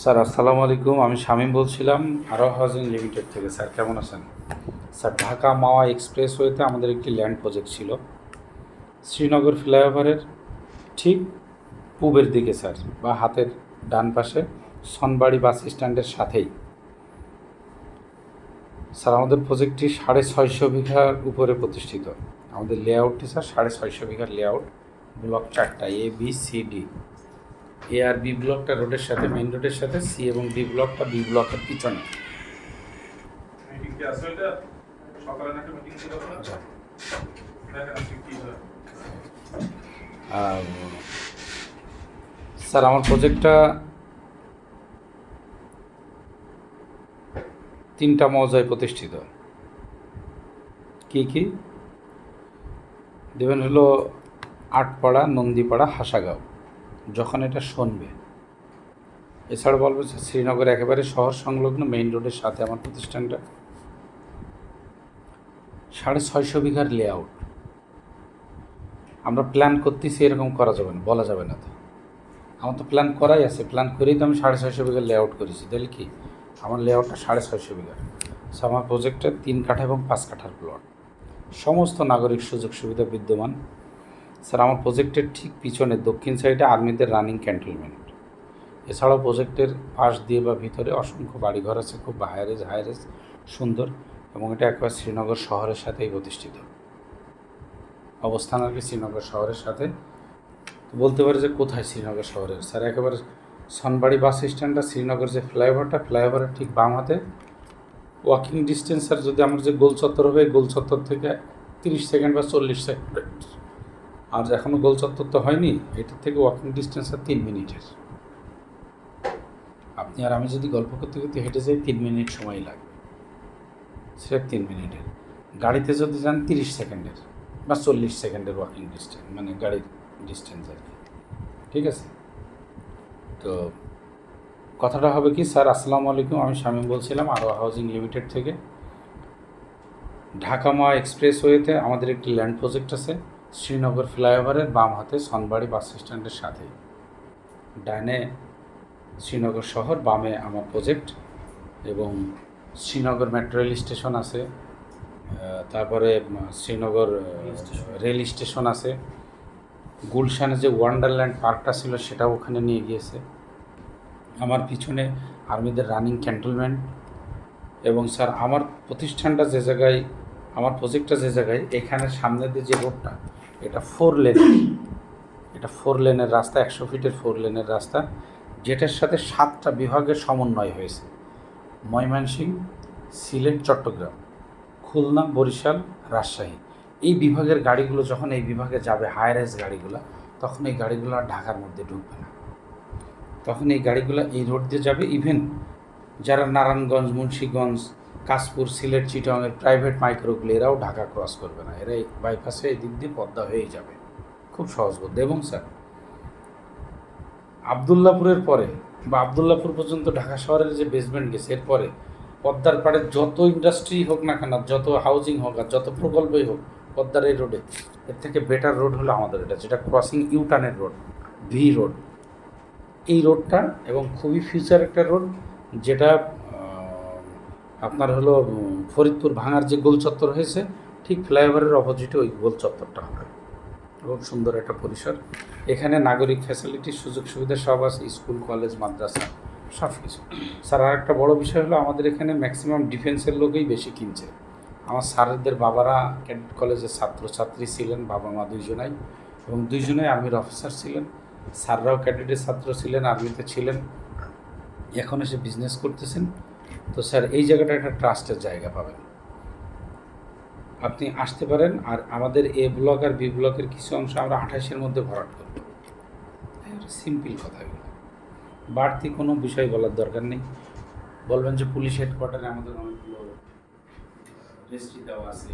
Sir. আসসালামু আলাইকুম। আমি শামীম বলছিলাম আরও হাউজিং লিমিটেড থেকে। স্যার, কেমন আছেন? স্যার, ঢাকা মাওয়া এক্সপ্রেসওয়েতে আমাদের একটি ল্যান্ড প্রজেক্ট ছিল। শ্রীনগর ফ্লাইওভারের ঠিক পূবের দিকে, স্যার, বা হাতের ডান পাশে সনবাড়ি বাস স্ট্যান্ডের সাথেই। স্যার, আমাদের প্রজেক্টটি সাড়ে ছয়শো বিঘার উপরে প্রতিষ্ঠিত। আমাদের লেআউটটি স্যার, সাড়ে ছয়শো বিঘার লেআউট ব্লক চারটা A B C D A R B ব্লকটা রোডের সাথে মেইন রোডের সাথে সি এবং ডি ব্লকটা বি ব্লকের পিছনে। স্যার, আমার প্রজেক্টটা তিনটা মৌজায় প্রতিষ্ঠিত। কি কি? দেবেন হলো আটপাড়া, নন্দীপাড়া, হাসাগাঁও, যখন এটা শুনবে। এছাড়া বলব শ্রীনগর একেবারে শহর সংলগ্ন মেইন রোডের সাথে আমার প্রতিষ্ঠানটা। সাড়ে ছয়শো বিঘার লেআউট আমরা প্ল্যান করতেছি এরকম করা যাবে না, বলা যাবে না তো। আমার তো প্ল্যান করাই আছে প্ল্যান করেই তো আমি সাড়ে ছয়শো বিঘার লেআউট করেছি। তাহলে কি? আমার লেআউটটা সাড়ে ছয়শো বিঘার। সো আমার প্রজেক্টের তিন কাঠা এবং পাঁচ কাঠার প্লট সমস্ত নাগরিক সুযোগ সুবিধা বিদ্যমান। স্যার, আমার প্রজেক্টের ঠিক পিছনে দক্ষিণ সাইডে আর্মিদের রানিং ক্যান্টনমেন্ট। এছাড়াও প্রজেক্টের পাশ দিয়ে বা ভিতরে অসংখ্য বাড়িঘর আছে, খুব হায়ারেজ হায়ারেজ সুন্দর এবং এটা একবার শ্রীনগর শহরের সাথেই প্রতিষ্ঠিত। অবস্থান আর কি শ্রীনগর শহরের সাথে। তো বলতে পারে যে কোথায় শ্রীনগর শহরের? স্যার, একেবারে সনবাড়ি বাস স্ট্যান্ডটা শ্রীনগর যে ফ্লাইওভারটা, ফ্লাইওভারের ঠিক বাম হাতে। ওয়াকিং ডিস্টেন্স স্যার, যদি আমার যে গোল চত্বর হবে গোল চত্বর থেকে তিরিশ সেকেন্ড বা চল্লিশ সেকেন্ড। আর এখনও গোল চত্বর তো হয়নি এটার থেকে ওয়াকিং ডিস্টেন্স আর তিন মিনিটের। আপনি আর আমি যদি গল্প করতে করতে হেঁটে যাই, তিন মিনিট সময় লাগবে স্রেফ তিন মিনিটের। গাড়িতে যদি যান, তিরিশ সেকেন্ডের বা চল্লিশ সেকেন্ডের ওয়াকিং ডিস্টেন্স মানে গাড়ির ডিস্টেন্স আর কি। ঠিক আছে? তো কথাটা হবে কি, স্যার, আসসালামু আলাইকুম, আমি শামীম বলছিলাম আরও হাউজিং লিমিটেড থেকে। ঢাকা মা এক্সপ্রেসওয়েতে আমাদের একটি ল্যান্ড প্রজেক্ট আছে। শ্রীনগর ফ্লাইওভারের বাম হাতে সনবাড়ি বাস স্ট্যান্ডের সাথে। ডানে শ্রীনগর শহর বামে আমার প্রজেক্ট এবং শ্রীনগর মেট্রো রেল স্টেশন আছে। তারপরে শ্রীনগর রেল স্টেশন। আছে। গুলশানে যে ওয়ান্ডারল্যান্ড পার্কটা ছিল সেটাও ওখানে নিয়ে গিয়েছে। আমার পিছনে আর্মিদের রানিং ক্যান্টনমেন্ট এবং স্যার আমার প্রতিষ্ঠানটা যে জায়গায় আমার প্রজেক্টটা যে জায়গায় এখানে সামনে দিয়ে যে রোডটা এটা ফোর লেন এটা ফোর লেনের রাস্তা, একশো ফিটের ফোর লেনের রাস্তা, যেটার সাথে সাতটা বিভাগের সমন্বয় হয়েছে। ময়মনসিংহ, সিলেট, চট্টগ্রাম, খুলনা, বরিশাল, রাজশাহী। এই বিভাগের গাড়িগুলো যখন এই বিভাগে যাবে হায়ারেজ গাড়িগুলো, তখন এই গাড়িগুলো আর ঢাকার মধ্যে ঢুকবে না। তখন এই গাড়িগুলো এই রোড দিয়ে যাবে ইভেন যারা নারায়ণগঞ্জ, মুন্সীগঞ্জ কাশপুর, সিলেট চিটংয়ের প্রাইভেট মাইক্রোগুলো এরাও ঢাকা ক্রস করবে না। এরা বাইপাসে এই দিক দিয়ে পদ্মা হয়েই যাবে। খুব সহজবোধ্য এবং স্যার আবদুল্লাপুরের পরে বা আবদুল্লাপুর পর্যন্ত ঢাকা শহরের যে বেসমেন্ট গেছে, এরপরে পদ্মার পাড়ে যত ইন্ডাস্ট্রি হোক না কেন, যত হাউজিং হোক আর যত প্রকল্পই হোক, পদ্মার এই রোডে এর থেকে বেটার রোড হলো আমাদের এটা, যেটা ক্রসিং ইউটার্নের রোড ভি রোড এই রোডটা এবং খুবই ফিউচার একটা রোড যেটা আপনার হলো ফরিদপুর ভাঙার যে গোল চত্বর হয়েছে, ঠিক ফ্লাইওভারের অপোজিটে ওই গোল চত্বরটা হবে। খুব সুন্দর একটা পরিসর। এখানে নাগরিক ফ্যাসিলিটি সুযোগ সুবিধা সব আছে, স্কুল কলেজ মাদ্রাসা, সব কিছু। স্যার আর একটা বড় বিষয় হলো, আমাদের এখানে ম্যাক্সিমাম ডিফেন্সের লোকেই বেশি কিনছে। আমার স্যারদের বাবারা ক্যাডেট কলেজের ছাত্রছাত্রী ছিলেন, বাবা মা দুইজনাই, এবং দুইজনাই আর্মির অফিসার ছিলেন। স্যাররাও ক্যাডেটের ছাত্র ছিলেন, আর্মিতে ছিলেন। এখন এসে বিজনেস করতেছেন। তো স্যার, এই জায়গাটা একটা ট্রাস্টের জায়গা পাবেন। আপনি আসতে পারেন আর আমাদের এ ব্লক আর বি ব্লকের কিছু অংশ আমরা আঠাশের মধ্যে ভরাট করব। সিম্পল কথা বাড়তি কোনো বিষয় বলার দরকার নেই। বলবেন যে পুলিশ হেডকোয়ার্টারে আমাদের অনেকগুলো রেজিস্ট্রি দেওয়া আছে।